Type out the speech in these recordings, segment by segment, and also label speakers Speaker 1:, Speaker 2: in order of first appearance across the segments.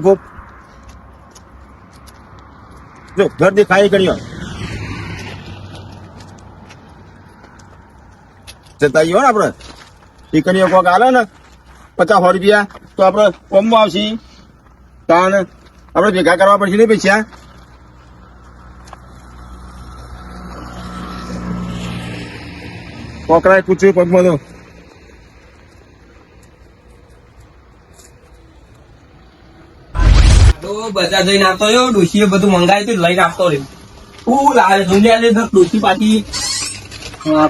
Speaker 1: ખૂબ. જો ઘર ખાઈ કર્યો જતા આવીએ ને આપણે એ કરીએ કોક આલે ને, પચાસ સો રૂપિયા. તો આપણે કોમમાં આવશે. તાણ આપણે ભેગા કરવા પડશે ને પૈસા કોકરાએ પૂછ્યું પગમાં તો.
Speaker 2: બધા જઈને આવતો રહ્યો, ડોશીએ બધું મંગાવ્યું હતું, લઈને આવતો રહ્યો. હું લાવે દુનિયા લે ડોશી પાછી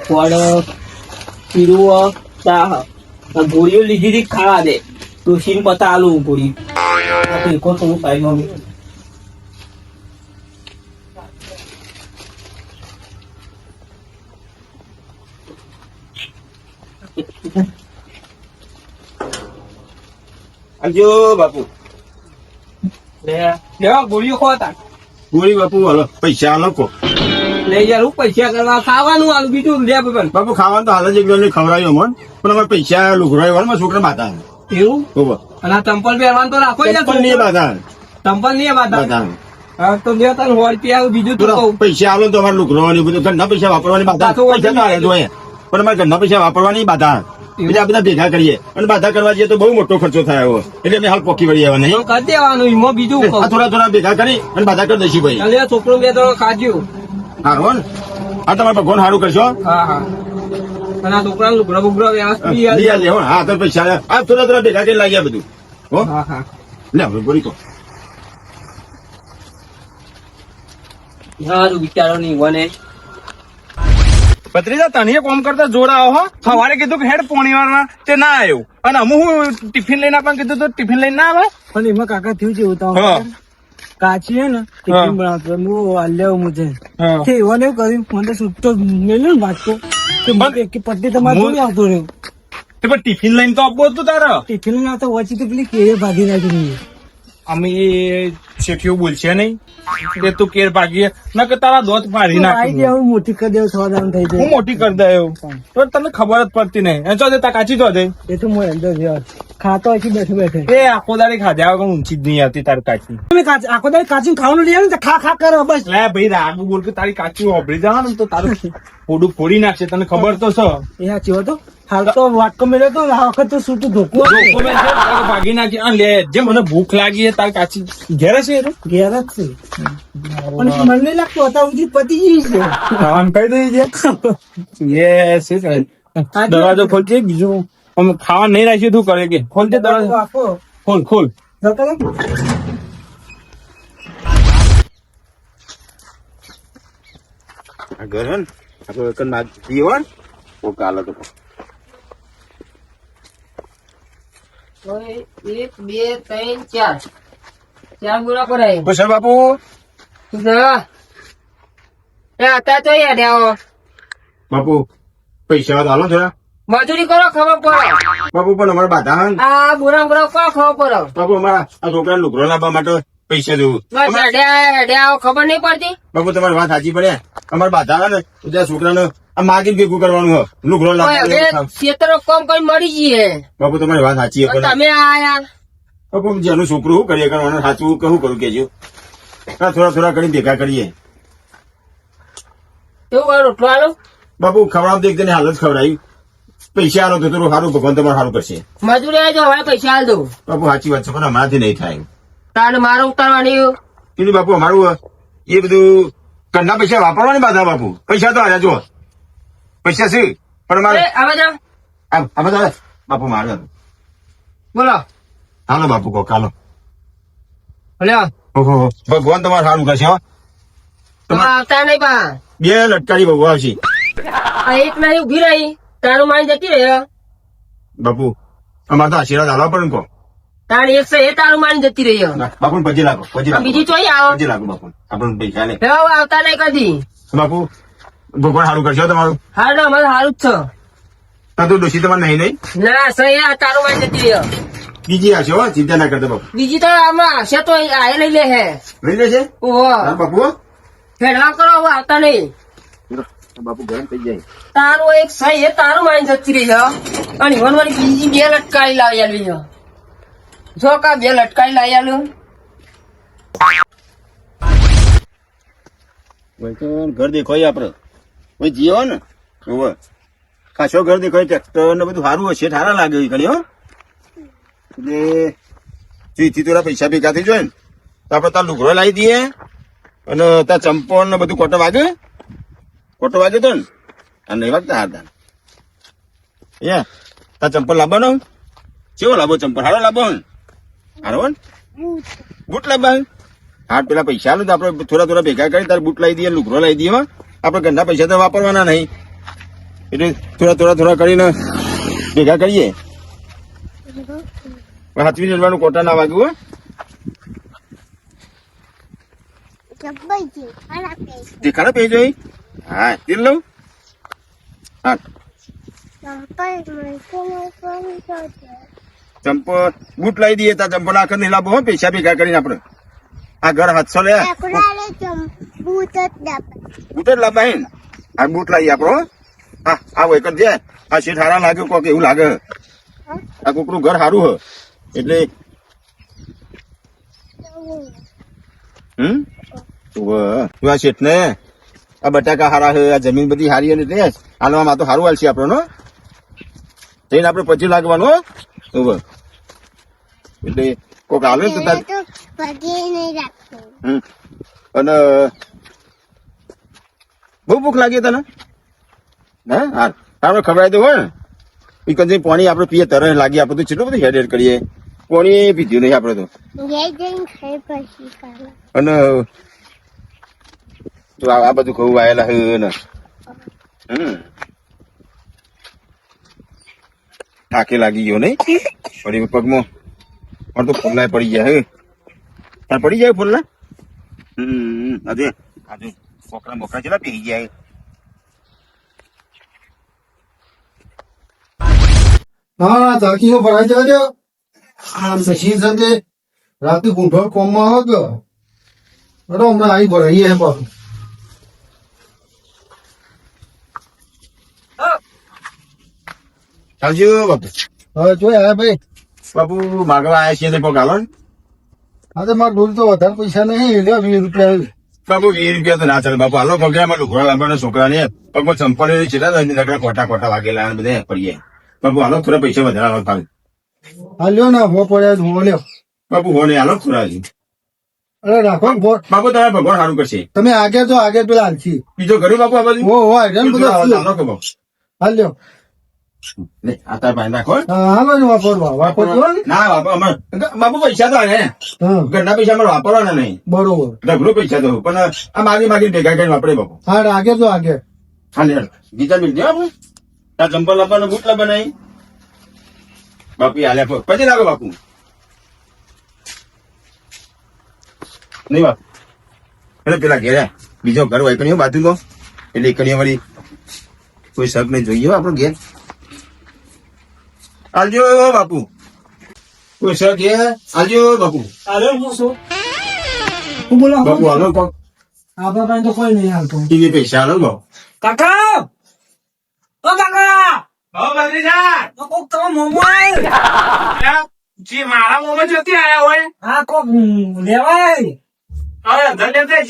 Speaker 2: ફળ ચા ગોળીઓ લીધી હતી, ખાવા દે. ડોશીને પતા આલું ગોળી આ તો એકો થોડું પાઈ મમ્મી
Speaker 1: આવજો બાપુ
Speaker 2: લેવા ગોળીઓ ખોતા
Speaker 1: ગોળી બાપુ હાલો પૈસા કો
Speaker 2: લે યાર હું પૈસા કરવા ખાવાનું આલું બીજું લે પણ
Speaker 1: બાપુ ખાવાનું તો હાલ જ એક ખવડાવ્યો મન પણ અમારે પૈસા હોય મારા છોકરા માતા
Speaker 2: એવું
Speaker 1: બરોબર
Speaker 2: અને આ ચંપલ પહેરવાનું તો રાખો યાર
Speaker 1: નહીં બાધા
Speaker 2: ચંપલ નહીં બાધા
Speaker 1: બાધા
Speaker 2: તો લે તને સો રૂપિયા બીજું તો
Speaker 1: પૈસા આલો તો અમારે બધું. ઘરના પૈસા વાપરવાની બાધા પૈસા પણ અમારે ઘરના પૈસા વાપરવાની બાધા એટલે બધા ભેગા કરીએ. અને બાધા કરવા જઈએ તો બહુ મોટો ખર્ચો થાય એટલે અમે હાલ પોકી વળી આવવા નહીં
Speaker 2: કરી દેવાનું એમાં બીજું
Speaker 1: થોડા થોડા ભેગા કરી અને બાધા કરી દઈશું ભાઈ.
Speaker 2: છોકરો બે તો ખાજ્યું
Speaker 1: ને. હા તમારે ભગવાન સારું કરશો
Speaker 2: હા હા. અને છોકરા લુગડા બુગડા વ્યવસ્થિત
Speaker 1: લઈ આવજે, હો હા તો પૈસા આ થોડા થોડા ભેગા કરી લાગ્યા બધું. હો?
Speaker 2: હા હા.
Speaker 1: લે હવે બોલી તો.
Speaker 2: સારું વિચારો નહીં મને
Speaker 3: ભત્રીજા તને કોમ કરતા જોડા હો. સવારે કીધું કે હેડ પોણી વાળા તે ના આવ્યું અને અમુ હું ટિફિન લઈને આપવાનું કીધું તો ટિફિન લઈને ના આવે?
Speaker 4: પણ એમાં કાકા થયું છે એવું કાચી હે ને ટિફિન બનાવતો. હું આલ્યા મુજે. કે એવું કર્યું મને તો છૂટતો મેલ્યો ને વાંચતો કે તમારે આવતો રહ્યો.
Speaker 3: તે પણ ટિફિન લઈને તો આપવું હતું તારા.
Speaker 4: ટિફિન ના તો વચ્ચે તો પેલી કેળે ભાગી નાખી.
Speaker 3: અમે એ શેઠીઓ બોલશે નહીં. કે તું કેર ભાગી ના કે તારા દોત મારી
Speaker 4: તો
Speaker 3: નાખી
Speaker 4: હું. મોટી કરી દેવું સમાધાન થઈ
Speaker 3: હું મોટી કરી દઉં. તો તને ખબર જ પડતી નહીં. એ ચો દે તા કાચી તો દે.
Speaker 4: એ તો હું અંદર ગયો ખાતો હોય બેઠે બેઠે.
Speaker 3: એ આખો દાડી ખાધા વગર ઊંચી જ નહીં આવતી તારી કાચી.
Speaker 4: તમે આખો દાડી કાચી ખાવાનું લઈ આવે ખા ખા કરો બસ.
Speaker 3: લે ભાઈ રાગુ બોલ કે તારી કાચી ઓબળી જવા ને તો તારું ફોડું ફોડી નાખશે તને ખબર તો છો.
Speaker 4: એ સાચી હતો હાલ તો વાટકો મેળ્યો તો આ વખત તો છૂટું ધોકું
Speaker 3: ભાગી નાખી. આ લે જે મને ભૂખ લાગી છે તારી કાચી ઘેર છે એ
Speaker 4: ઘેર જ છે. પણ મને નહીં લાગતું હતા સુધી પતી ગઈ છે.
Speaker 3: ખાવાનું કહી છે યસ યસ દરવાજો ખોલજે બીજું અમે ખાવા નહીં રાખ્યું તું કરે કે. ખોલજે દરવાજો.
Speaker 4: આપો
Speaker 3: ખોલ ખોલ.
Speaker 1: આ ઘર હે આપણે કનમાં જઈએ હો ને. કાલે તો
Speaker 2: એક બે ત્રણ ચાર. ચાર બોરા કરાય.
Speaker 1: કુશળ બાપુ.
Speaker 2: એ અત્યારે તો આવો.
Speaker 1: બાપુ પૈસા તો હાલો જરા
Speaker 2: મજૂરી કરો ખબર પડો.
Speaker 1: બાપુ પણ અમારે બાધા હે.
Speaker 2: આ બુરા બુરા કોણ ખબર પડો?
Speaker 1: બાપુ અમારા આ છોકરા લુગડો લાવવા માટે પૈસા
Speaker 2: આવો ખબર નહીં પડતી?
Speaker 1: બાપુ તમારી વાત સાચી પડે અમારે બાધા ને ત્યાં છોકરાને આ માગી ભેગું કરવાનું હોય લુગડો લાવવા
Speaker 2: ખેતરો કોમ કરી મળી જઈએ.
Speaker 1: બાપુ તમારી વાત સાચી
Speaker 2: તમે આયા.
Speaker 1: બાપુ જેનું છોકરું શું કરીએ કરવાનું સાચું કહું કરું કેજો હા થોડા થોડા કરી ભેગા કરીએ.
Speaker 2: કેવું રોટલો આલો?
Speaker 1: બાપુ ખવડાવ તો એક હાલત ખવડાવ્યું પૈસા આલો તો થોડું સારું ભગવાન તમારું સારું કરશે.
Speaker 2: મજૂરી આવી હવે પૈસા આલ દઉં
Speaker 1: બાપુ સાચી વાત છે પણ અમારાથી નહીં થાય.
Speaker 2: તારે મારે ઉતારવાની
Speaker 1: પેલું બાપુ અમારું એ બધું ઘરના પૈસા વાપરવાની બાધા બાપુ. પૈસા તો જો પૈસા છે પણ મારે
Speaker 2: આવે જા.
Speaker 1: આ આ બધા બાપુ મારે
Speaker 2: બોલો.
Speaker 1: હાલો બાપુ કહો કાલો ભગવાન તમારું સારું કરશે હો.
Speaker 2: આવતા નહીં પા
Speaker 1: બે લટકારી બહુ આવશે.
Speaker 2: એક નહીં ઊભી રહી. તારું મારી જતી રહે
Speaker 1: બાપુ અમારે તો આશીર્વાદ આલા પણ ને કો
Speaker 2: તારી એક છે એ તારું મારી જતી રહી
Speaker 1: બાપુ પછી લાગો પછી લાગો
Speaker 2: બીજી ચોઈ આવો.
Speaker 1: પછી લાગો બાપુ આપણને પૈસા લે.
Speaker 2: હવે આવતા નહીં કદી.
Speaker 1: બાપુ ભગવાન સારું કરશો તમારું.
Speaker 2: હારું અમારે સારું જ છે.
Speaker 1: તું ડોસી તમારે નહીં નહીં?
Speaker 2: ના સહી આ તારું મારી જતી રહ્યો
Speaker 1: બીજી આવશે હો ચિંતા ના કરતા બાપુ.
Speaker 2: બીજી તો આમાં આવશે તો આ લઈ લે હે
Speaker 1: લઈ લેશે?
Speaker 2: ઓહો.
Speaker 1: હા બાપુ?
Speaker 2: ફેરવા કરો આવતા નહીં.
Speaker 1: બાપુ ગરમ થઈ જાય.
Speaker 2: તારું એક સહી એ તારું મારી જતી રહી અને વનવાની બીજી બે લટકાઈ લાવી જો કા બે લટકાઈ લાવી આલ્યું
Speaker 1: ભાઈ તો ઘર દેખાય આપડે. ભાઈ જીવો ને? ખાસો ઘર દેખાય? ટ્રેક્ટર ને બધું સારું હશે સારા લાગે એ ઘણી હો. એટલે થોડા પૈસા ભેગા થઈ જાય ને. તો આપડે તાર લુગડો લાવી દઈએ અને તાર ચંપો ને બધું કોટો વાગે. કોટો વાગે તો ને. આ નહીં વાગતા હારતા એ તાર ચંપલ લાવવાનો કેવો લાવો ચંપલ? હારો લાવો હારો બૂટ લાવવા હા પેલા પૈસા આલું તો આપણે થોડા થોડા ભેગા કરી તારે બૂટ લાવી દઈએ લુગરો લાવી દઈએ આપણે ઘરના પૈસા તો વાપરવાના નહીં. એટલે થોડા થોડા થોડા કરીને ભેગા કરીએ. હાથવી જવાનું કોટા ના વાગ્યું દેખાડો પેજ હોય હા કેટલું ચંપલ બૂટ લાવી દઈએ તાર ચંપલ આખર નહીં હો પૈસા ભેગા કરીને આપણે. આ ઘર હાથસો લે. બૂટ જ લાવવા આ બૂટ લાવી આપણો હો. હા આ વૈકલ છે આ શેઠ હારા લાગે કોક એવું લાગે. આ કોકનું ઘર સારું હ. એટલે હમ. તું આ શેઠ ને આ બટાકા હારા છે આ જમીન બધી હારી અને તે હાલવામાં તો સારું હાલશે આપણો જઈને આપણે પછી લાગવાનો એટલે કોક હાલે તો અને બહુ ભૂખ લાગી તને? હા હા આપણે ખવડાવી દઉં હોય ને ઈ કંઈ પાણી આપણે પીએ તરણ લાગી આપણે તો કેટલું બધું હેડ હેડ કરીએ. પાણી પીધું નહીં આપણે તો. અને તો આ બધું ખવું આવેલા હે ને હમ થાકે લાગી ગયો નહીં પડી પગમાં પણ તો ફૂલના પડી ગયા હે તાર પડી જાય ફૂલના હમ આજે આજે મોકરા મોકરા ચેલા પી ગયા
Speaker 5: હા તરકી નો ભરાઈ જજો આમ મશીન સાથે રાતે ગુંઠળ કોમમાં આવે કે બરો હમણાં આવી ભરાઈએ હે પાછું
Speaker 1: ચાલજો બાપુ.
Speaker 5: હવે જોઈ આવ્યા ભાઈ.
Speaker 1: બાપુ માગવા આવ્યા છીએ તો ને?
Speaker 5: હા તો મારે ડોલ તો વધારે પૈસા નહીં. એટલે વીસ રૂપિયા.
Speaker 1: બાપુ વીસ રૂપિયા તો ના ચાલે. બાપુ હાલો પગે આમાં લુગડા લાવવાના છોકરા ને પગમાં ચંપલ એ છે ને નકરા કોટા કોટા વાગેલા બધા પડીએ બાપુ હાલો થોડા પૈસા વધારે આવે ફાવે
Speaker 5: હા લ્યો ને હો પડ્યા હો લ્યો.
Speaker 1: બાપુ હો ને હાલો થોડા
Speaker 5: અરે રાખો
Speaker 1: બાપુ તમે ભગવાન સારું કરશે.
Speaker 5: તમે આગળ તો આગળ પેલા હાલશી
Speaker 1: બીજો ઘરે બાપુ આ બાજુ?
Speaker 5: હો હો બધા
Speaker 1: હાલો,
Speaker 5: હાલ્યો.
Speaker 1: બાપુ પાસે
Speaker 5: ને
Speaker 1: ઘરના પૈસા વાપરવાના નહીં.
Speaker 5: બરોબર.
Speaker 1: ઢગલો પૈસા તો પણ આ માગી માગી ભેગા કરીને વાપરે બાપુ.
Speaker 5: હા આગળ તો આગળ.
Speaker 1: હા લે મિલ દે આ ચંપલ લાવવાનો બૂટ લાવવા નહીં બાપુ હાલ્યા પછી લાગો બાપુ. નહીં બાપુ એટલે પેલા ઘેરે બીજો ઘર હોય કણીઓ બાજુ તો. એટલે કણીઓ વાળી કોઈ શક નહીં જોઈએ આપણો ઘેર? આલજો બાપુ. કોઈ શક ઘેર આલજો બાપુ.
Speaker 4: અરે હું શું? હું બોલો
Speaker 1: બાપુ હાલો પગ
Speaker 4: આપણા પાસે તો કોઈ નહીં હાલતું.
Speaker 1: ટીવી પૈસા હાલો બાપુ.
Speaker 4: કાકા! ઓ કાકા!
Speaker 3: હો બદ્રીજા
Speaker 4: તો કોક તમે મોમો.
Speaker 3: જે મારા મોમાં જતી આયા હોય.
Speaker 4: હા કોક લેવાય.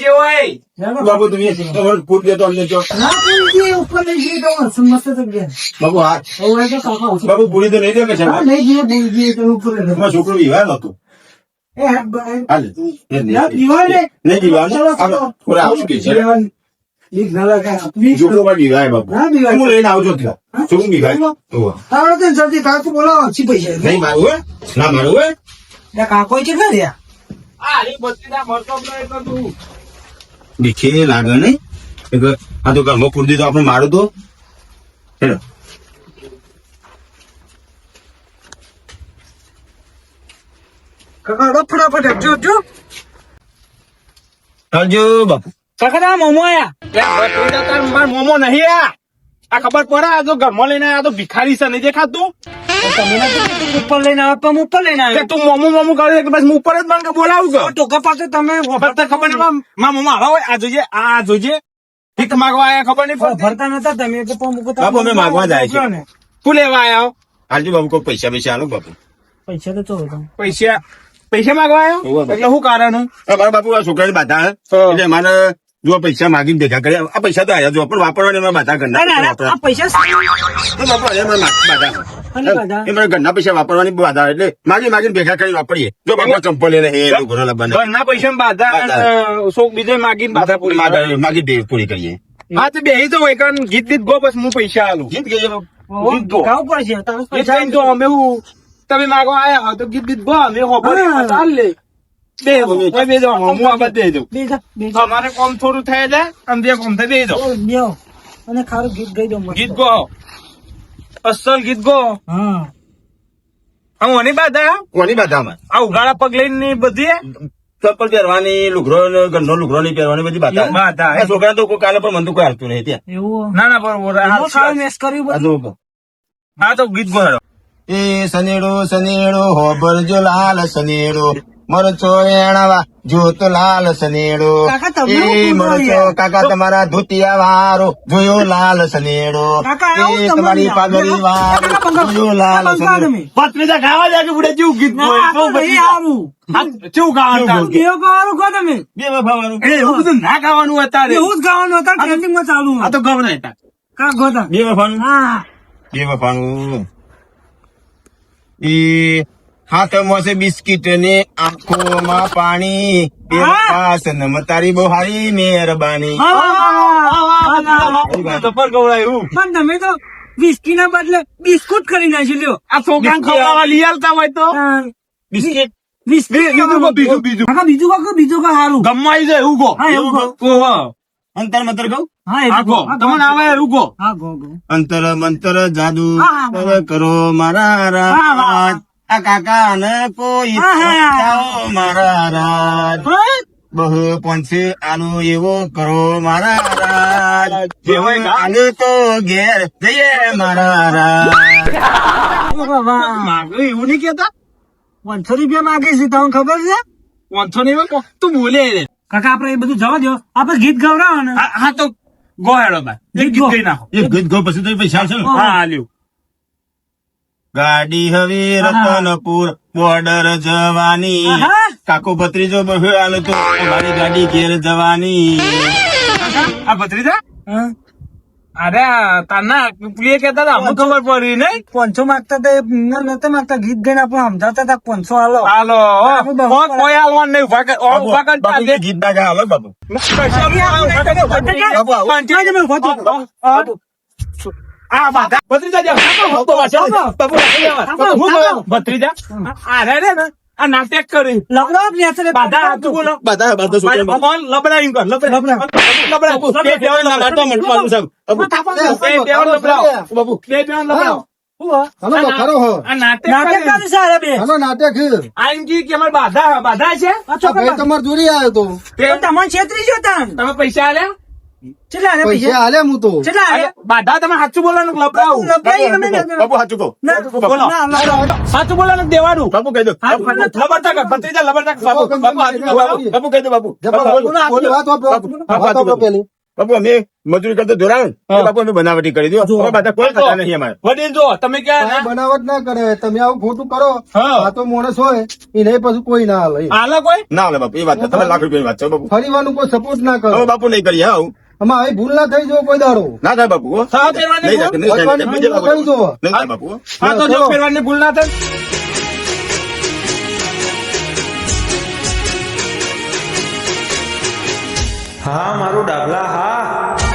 Speaker 3: હોય
Speaker 4: લેવા.
Speaker 1: તમે ફૂટ દેતો
Speaker 4: કાકા ઓછું.
Speaker 1: પૂરી તો નહીં દે છોકરો વિવાહ નતો
Speaker 4: એ હા, બ-
Speaker 1: હાલ એ નહીં.
Speaker 4: ના, મારું ને.
Speaker 1: નહીં વિવાહ ને?
Speaker 4: ચલો, ચલો.
Speaker 1: આપણે થોડા આવશું કે છે.
Speaker 4: ના.
Speaker 1: દેખે લાગે નહીં? આ તો ઘરમાં પૂરી દીધો આપણે મારું તો. હેલો.
Speaker 4: કાકા ફટાફટ આપજો જો
Speaker 1: આવજો બાપુ.
Speaker 4: કાકા મોમો આયા.
Speaker 3: મોમો નહીં આ આ ખબર પડે? આ તો ઘરમાં લઈને આ તો ભિખારી છે નહીં દેખાતું?
Speaker 4: ઉપર લઈને આવે હું ઉપર લઈને
Speaker 3: આવે
Speaker 4: આવ્યો.
Speaker 3: તું મોમું મોમું કરે કે બસ હું ઉપર જ મને કે બોલાવું કે
Speaker 4: ટોકા પાસે તમે
Speaker 3: ખબર નહીં મારા મામા હોય આ જોજે આ ભીખ માંગવા આયા ખબર નહીં
Speaker 4: ભરતા નતા તમે કે મૂકો
Speaker 1: બાપુ, અમે માગવા જાય છે.
Speaker 4: ને.
Speaker 3: તું લેવા આયો
Speaker 1: હાલજી બાપુ કોઈ પૈસા પૈસા આલો બાપુ.
Speaker 4: પૈસા તો
Speaker 3: પૈસા પૈસા માંગવા આવ્યો એટલે શું કારણ
Speaker 1: અમારા બાપુ આ છોકરાની બાધા એટલે મારે જો પૈસા માગીને ભેગા કર્યા આ પૈસા તો આયા જો પણ વાપરવાની એમાં બાધા
Speaker 4: ના,
Speaker 1: પૈસા
Speaker 4: આ પૈસા
Speaker 1: વાપરવા. તો બાપુ અહીંયા મારે બાધા
Speaker 4: અને બાધા?
Speaker 1: ઘરના પૈસા વાપરવાની બાધા એટલે માગી માગીને ભેગા કરી વાપરીએ જો બાપા ચંપલ એને હે ઘોડો લાવવાના
Speaker 3: ઘરના પૈસા બાધા. શોક બીજે માગીને બાધા પૂરી.
Speaker 1: માગી પૂરી કરીએ
Speaker 3: હા તો બે તો હોય કારણ ગીત ગીત ગો બસ હું પૈસા આલું. ગીત
Speaker 4: ગયો તમે પૈસા
Speaker 3: તમે માગવા આયા હો તો ગીત ગીત ગો અમે હોભળીએ, ચાલ લે બે બે દો હું આ દે દઉં અમારે કોમ થોડું થાય છે અને બે કોમ થાય બે દો.
Speaker 4: અને ખારું ગીત ગઈ દો
Speaker 3: ગીત ગો. અસલ ગીત ગો.
Speaker 4: હા.
Speaker 3: હું ઓની બાધા?
Speaker 1: કોની બાધામાં.
Speaker 3: આ ઉઘાડા પગ લઈને બધી?
Speaker 1: ચપ્પલ પહેરવાની લુગરો ને ઘરનો લુગરો નહીં પહેરવાની બધી બાધા.
Speaker 3: બાધા.
Speaker 1: છોકરા તો કોઈ કાલે પણ મન તો કોઈ હાલતું નહીં ત્યાં.
Speaker 4: એવું
Speaker 3: ના ના બરોબર આ
Speaker 4: એમાં ખારું મેસ કર્યું
Speaker 1: આ
Speaker 4: બધું
Speaker 1: જો
Speaker 3: હા તો ગીત ગો
Speaker 1: એ સનેડો સનેડો હોબરજો લાલ સનેડો મરચો એણાવા જોત લાલ સનેડો
Speaker 4: કાકા,
Speaker 1: એ મરચો કાકા તમારા ધોતિયા વારો જોયો લાલ સનેડો એ
Speaker 4: તમારે.
Speaker 1: પાઘડી વારો જોયો લાલ સનેડો
Speaker 4: પત્ની
Speaker 3: પત્રિકા ખાવા જાય કે બુડે જેવું ગીત
Speaker 4: આવું.
Speaker 3: કેવું ગાવાનું
Speaker 4: બેહો ગાવાનું કહો તમે.
Speaker 1: બે વફાવાનું
Speaker 3: એ એવું બધું ના ગાવાનું અત્યારે.
Speaker 4: એવું જ ગાવાનું હતા ટ્રેન્ડિંગમાં ચાલુ
Speaker 3: આ તો ગમ નહીં
Speaker 4: કા ગોતા.
Speaker 1: બે વફાનું
Speaker 4: હા.
Speaker 1: બે વફાનું એ હાથમાં છે બિસ્કીટ ને આંખોમાં પાણી પાસ
Speaker 4: હા.
Speaker 1: તારી બહુ હારી મહેરબાની
Speaker 4: પણ તમે તો બિસ્કી ના બદલે બિસ્કુટ કરી નાખી લ્યો
Speaker 3: આ છોકરા ખવડાવવા લઈ આવતા હોય તો
Speaker 1: બિસ્કીટ
Speaker 3: બીજું બીજું બીજું
Speaker 4: બીજું બીજું કહો સારું
Speaker 3: જાય એવું કહો
Speaker 4: એવું કહો.
Speaker 1: અંતર મંતર કહું.
Speaker 3: તમને આવે
Speaker 4: ગો
Speaker 1: અંતર મંતર જાદુ કરો મારા. રાજ આ કાકા ને કોઈ મારા રાજ. બહુ પંચે આનો એવો કરો મારા રાજ.
Speaker 3: જે હોય કા?
Speaker 1: આલુ તો ઘેર જઈએ મારા રાજ.
Speaker 3: માગે એવું નહીં કેતા
Speaker 4: પાંચસો રૂપિયા માગે છે તમને ખબર છે?
Speaker 3: વાંધો નહીં તું બોલે
Speaker 4: કાકા આપડે એ બધું જવા દો આપડે ગીત ગવડાવો ને
Speaker 3: હા તો ગો હેડો એક ગીત ગઈ નાખો.
Speaker 1: એક ગીત ગો પછી તો પૈસા છે ને.
Speaker 3: હા. હાલ્યું
Speaker 1: ગાડી હવે રતનપુર બોર્ડર જવાની. કાકો ભત્રીજો બહુ હાલ તો મારી ગાડી ઘેર જવાની.
Speaker 3: આ ભત્રીજા? અરે તાના પેલી કેતા હતા અમને ખબર પડી ને
Speaker 4: પાંચસો માંગતા હતા નતા માંગતા ગીત ગઈને આપણે સમજાવતા હતા પાંચસો હાલો.
Speaker 3: હાલો કોઈ હાલવાનું નહીં ઊભા કર-.
Speaker 1: ગીત ના હાલો
Speaker 3: બાબુ આ બાધા. ભત્રીજા જાઓ. બાપુ, બાપુ, બાપુ, હું ભત્રીજા? આ રે રે આ નાટક કરી.
Speaker 4: લગડો જ
Speaker 3: બાધા હાથું બોલો
Speaker 1: બધા બધા બાપુ.
Speaker 3: ભગવાન લબડાયું કર લબડા લબડા લબડાવો. લબડાવો.
Speaker 1: બાપુ
Speaker 3: લબડાવો.
Speaker 5: તો તે.
Speaker 3: તમે પૈસા આલ્યા?
Speaker 4: કેટલા આલે
Speaker 5: પૈસા
Speaker 4: પૈસા?
Speaker 5: હું તો.
Speaker 4: કેટલા આલે
Speaker 3: બાધા તમે સાચું બોલવાનું કે લબડાવું
Speaker 4: લબડાઈ ગમે ને
Speaker 1: બાપુ સાચું કહો.
Speaker 3: સાચું બોલવાનું દેવાનું?
Speaker 1: કહી દો.
Speaker 3: ભત્રીજા
Speaker 1: કહી દો અમે મજૂરી કરતો ધોરાણ. બાપુ અમે બનાવટી કરી દો હવે બધા કોઈ ખાતા નહીં અમારે.
Speaker 3: વડીલ જો તમે ક્યાં
Speaker 5: બનાવટ ના કરે. તમે આવું ખોટું કરો.
Speaker 3: હા.
Speaker 5: આ તો માણસ હોય એને પછી કોઈ ના હાલે.
Speaker 3: આલો કોઈ?
Speaker 1: ના હાલે બાપુ એ વાત તમે લાખ રૂપિયાની વાત છે બાપુ.
Speaker 5: ફરીવાનું કોઈ સપોર્ટ ના કરો.
Speaker 1: બાપુ નહીં કરીએ હું.
Speaker 5: આમાં આવી ભૂલ ના થઈ જાય કોઈ દાડો.
Speaker 1: ના થાય બાપુ હો.
Speaker 3: સાવ પહેરવાની
Speaker 5: ભૂલ.
Speaker 1: નહીં થાય બાપુ હા.
Speaker 3: તો જો પહેરવાની ભૂલ ના થાય.
Speaker 6: હા મારું ડાબલા હા.